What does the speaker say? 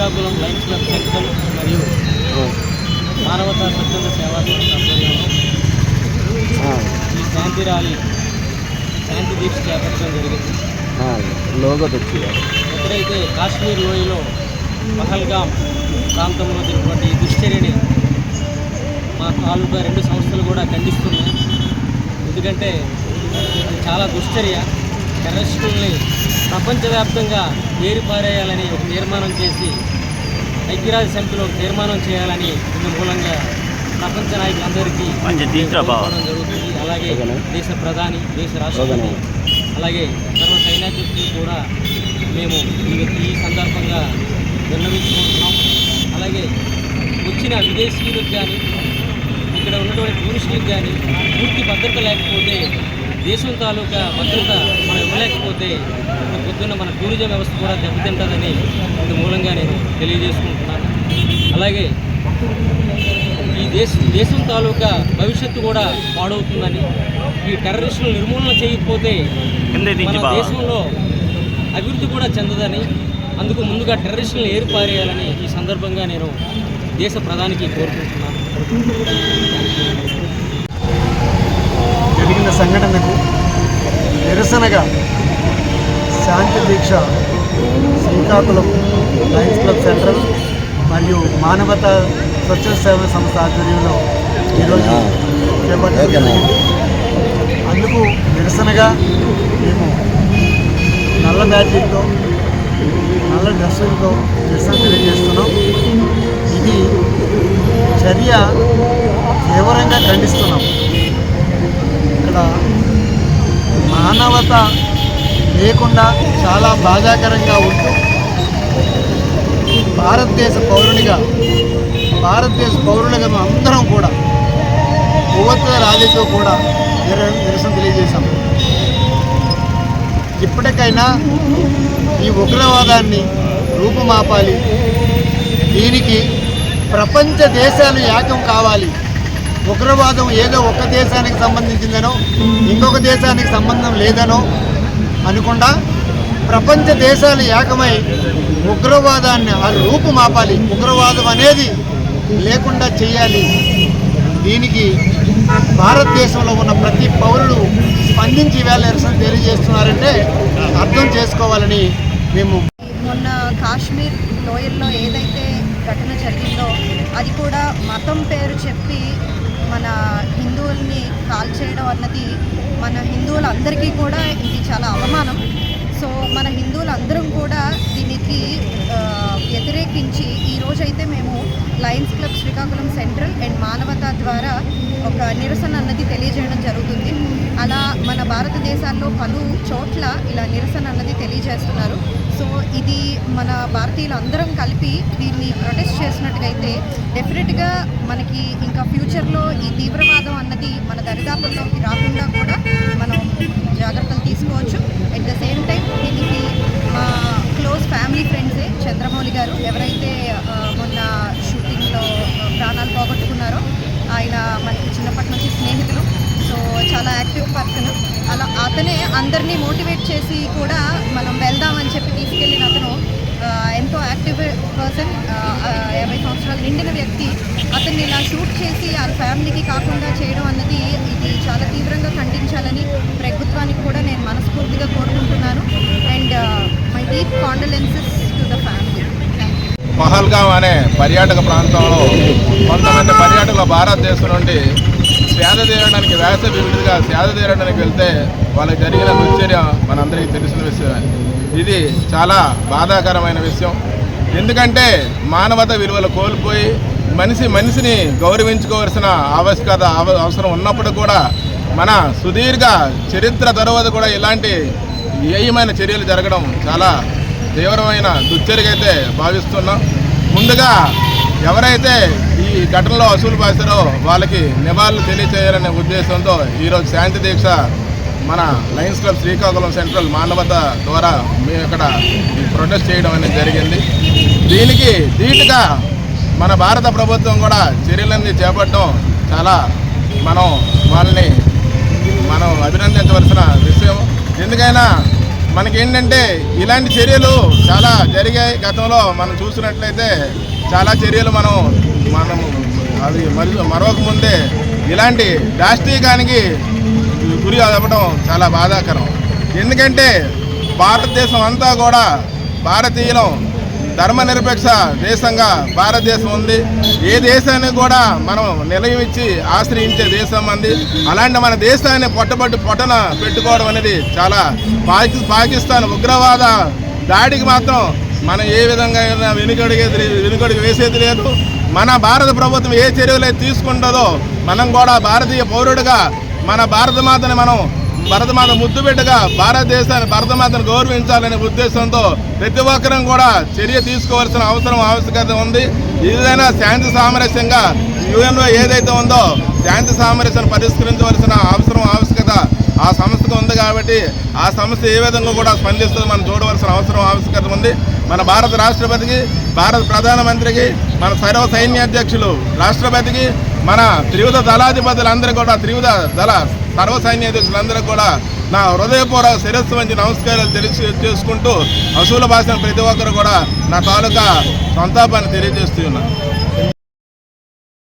Srikakulam Lions Club Central మరియు మానవతా స్వచ్ఛంద సేవా సంస్థ ఆధ్వర్యంలో ఈ శాంతి ర్యాలీ శాంతి దీక్ష చేపట్టడం జరిగింది. ఎక్కడైతే కాశ్మీర్ లోయలో పహల్గామ్ ప్రాంతంలో జరిగినటువంటి ఈ దుశ్చర్యని మా తాలూకా రెండు సంస్థలు కూడా ఖండిస్తున్నాయి. ఎందుకంటే చాలా దుశ్చర్య. టెర్రరిస్టుల్ని ప్రపంచవ్యాప్తంగా ఏరిపారేయాలని ఒక తీర్మానం చేసి ఐక్యరాజ్య సమితిలో ఒక తీర్మానం చేయాలని ఇందు మూలంగా ప్రపంచ నాయకులందరికీ జరుగుతుంది. అలాగే దేశ ప్రధాని దేశ రాష్ట్రపతి అలాగే సర్వ సైనికులకి కూడా మేము ఈ ఈ సందర్భంగా విన్నవించుకుంటున్నాం. అలాగే వచ్చిన విదేశీయులకు కానీ ఇక్కడ ఉన్నటువంటి టూరిస్టులకు కానీ పూర్తి భద్రత లేకపోతే దేశం తాలూకా భద్రత మనం ఇవ్వలేకపోతే రేపు పొద్దున్న మన టూరిజం వ్యవస్థ కూడా దెబ్బతింటుందని ఇందు మూలంగా నేను తెలియజేసుకుంటున్నాను. అలాగే ఈ దేశ దేశం తాలూకా భవిష్యత్తు కూడా పాడవుతుందని ఈ టెర్రరిస్టులు నిర్మూలన చేయకపోతే మన దేశంలో అభివృద్ధి కూడా చెందదని అందుకు ముందుగా టెర్రరిస్టులను ఏరుపారేయాలని ఈ సందర్భంగా నేను దేశ ప్రధానికి కోరుకుంటున్నాను. జరిగిన సంఘటనకు నిరసనగా శాంతి దీక్ష శ్రీకాకుళం లయన్స్ క్లబ్ సెంట్రల్ మరియు మానవతా స్వచ్ఛ సేవ సంస్థ ఆధ్వర్యంలో ఈరోజు చేపట్టడం జరిగింది అందుకు నిరసనగా మేము నల్ల బ్యాటరీతో నల్ల డ్రెస్సులతో నిరసన తెలియజేస్తున్నాం. ఇది చర్య తీవ్రంగా ఖండిస్తున్నాం ఇక్కడ వ్యవస్థ లేకుండా చాలా బాధాకరంగా ఉంటూ భారతదేశ పౌరునిగా భారతదేశ పౌరులుగా అందరం కూడా కొవ్వొత్తుల ర్యాలీతో కూడా నిరసన తెలియజేశాం. ఇప్పటికైనా ఈ ఉగ్రవాదాన్ని రూపుమాపాలి. దీనికి ప్రపంచ దేశాలు ఏకం కావాలి. ఉగ్రవాదం ఏదో ఒక దేశానికి సంబంధించిందనో ఇంకొక దేశానికి సంబంధం లేదనో అనుకుండా ప్రపంచ దేశాలు ఏకమై ఉగ్రవాదాన్ని ఆ రూపుమాపాలి ఉగ్రవాదం అనేది లేకుండా చేయాలి. దీనికి భారతదేశంలో ఉన్న ప్రతి పౌరుడు స్పందించి వేళ నిరసన తెలియజేస్తున్నారంటే అర్థం చేసుకోవాలని మేము మొన్న కాశ్మీర్ లోయల్లో ఏదైతే ఘటన జరిగిందో అది కూడా మతం పేరు చెప్పి మన హిందువుల్ని కాల్చేయడం అన్నది మన హిందువులందరికీ కూడా ఇది చాలా అవమానం. సో మన హిందువులందరం కూడా దీనికి వ్యతిరేకించి ఈరోజైతే మేము Lions Club Srikakulam central and Manavata ద్వారా ఒక నిరసన అన్నది తెలియజేయడం జరుగుతుంది. అలా మన భారతదేశాల్లో పలు చోట్ల ఇలా నిరసన అన్నది తెలియజేస్తున్నారు. సో ఇది మన భారతీయులందరం కలిపి దీన్ని ప్రొటెస్ట్ చేసినట్టుగైతే డెఫినెట్గా మనకి ఇంకా ఫ్యూచర్లో ఈ తీవ్రవాదం అన్నది మన దరిదాపుల్లోకి రాకుండా కూడా మనం జాగ్రత్త చిన్నప్పటి నుంచి స్నేహితులు. సో చాలా యాక్టివ్ పర్సన్. అలా అతనే అందరినీ మోటివేట్ చేసి కూడా మనం వెళ్దామని చెప్పి తీసుకెళ్ళిన అతను ఎంతో యాక్టివ్ పర్సన్. యాభై సంవత్సరాలు నిండిన వ్యక్తి. అతన్ని ఇలా షూట్ చేసి వాళ్ళ ఫ్యామిలీకి కాకుండా చేయడం అన్నది ఇది చాలా తీవ్రంగా ఖండించాలని ప్రభుత్వానికి కూడా నేను మనస్ఫూర్తిగా కోరుకుంటున్నాను. And my deep condolences to the family. Thank అనే పర్యాటక ప్రాంతంలో కొంతమంది పర్యాటకులు భారతదేశం నుండి సేద తీరడానికి వేసవి విడిగా సేద తీరడానికి వెళ్తే వాళ్ళకి జరిగిన దుశ్చర్య మనందరికీ తెలిసిన విషయమే. ఇది చాలా బాధాకరమైన విషయం. ఎందుకంటే మానవత విలువలు కోల్పోయి మనిషి మనిషిని గౌరవించుకోవాల్సిన ఆవశ్యకత అవ- అవసరం ఉన్నప్పుడు కూడా మన సుదీర్ఘ చరిత్ర తర్వాత కూడా ఇలాంటి ఏయమైన చర్యలు జరగడం చాలా తీవ్రమైన దుశ్చర్యగా అయితే భావిస్తున్నాం. ముందుగా ఎవరైతే ఈ ఈ ఘటనలో వసూలు పాసారో వాళ్ళకి నివాళులు తెలియచేయాలనే ఉద్దేశంతో ఈరోజు శాంతి దీక్ష మన లయన్స్ క్లబ్ శ్రీకాకుళం సెంట్రల్ మానవత ద్వారా మేము ఇక్కడ ఈ ప్రొటెస్ట్ చేయడం అనేది జరిగింది. దీనికి ధీటుగా మన భారత ప్రభుత్వం కూడా చర్యలన్నీ చేపట్టడం చాలా మనం వాళ్ళని మనం అభినందించవలసిన విషయం. ఎందుకైనా మనకి ఏంటంటే ఇలాంటి చర్యలు చాలా జరిగాయి. గతంలో మనం చూసినట్లయితే చాలా చర్యలు మనం మనం అది మరి మరొక ముందే ఇలాంటి దాష్టీకానికి గురి అవ్వడం చాలా బాధాకరం. ఎందుకంటే భారతదేశం అంతా కూడా భారతీయులం ధర్మనిరపేక్ష దేశంగా భారతదేశం ఉంది. ఏ దేశాన్ని కూడా మనం నిలయం ఇచ్చి ఆశ్రయించే దేశం అంది. అలాంటి మన దేశాన్ని పొట్టబట్టు పొట్టన పెట్టుకోవడం అనేది చాలా పాకి పాకిస్తాన్ ఉగ్రవాద దాడికి మాత్రం మనం ఏ విధంగా అయినా వెనుకడిగేది వెనుకడికి వేసేది లేదు. మన భారత ప్రభుత్వం ఏ చర్యలు అయితే తీసుకుంటుందో మనం కూడా భారతీయ పౌరుడిగా మన భారతమాతని మనం భరతమాత ముద్దు బిడ్డగా భారతదేశాన్ని భరతమాతను గౌరవించాలనే ఉద్దేశంతో ప్రతి ఒక్కరం కూడా చర్య తీసుకోవాల్సిన అవసరం ఆవశ్యకత ఉంది. ఏదైనా శాంతి సామరస్యంగా యుఎన్ఓ ఏదైతే ఉందో శాంతి సామరస్యాన్ని పరిష్కరించవలసిన అవసరం ఆవశ్యకత ఆ సంస్థకు ఉంది కాబట్టి ఆ సంస్థ ఏ విధంగా కూడా స్పందిస్తుంది మనం చూడవలసిన అవసరం ఆవశ్యకత ఉంది. మన భారత రాష్ట్రపతికి భారత ప్రధానమంత్రికి మన సర్వ సైన్యాధ్యక్షులు రాష్ట్రపతికి మన త్రివిధ దళాధిపతులందరూ కూడా త్రివిధ దళ సర్వసైన్యాధ్యక్షులందరూ కూడా నా హృదయపూర్వక శిరస్సు వంచి నమస్కారాలు తెలిసి చేసుకుంటూ అసూల భాషను ప్రతి ఒక్కరు కూడా నా తాలూకా సంతాపాన్ని తెలియజేస్తూ ఉన్నాను.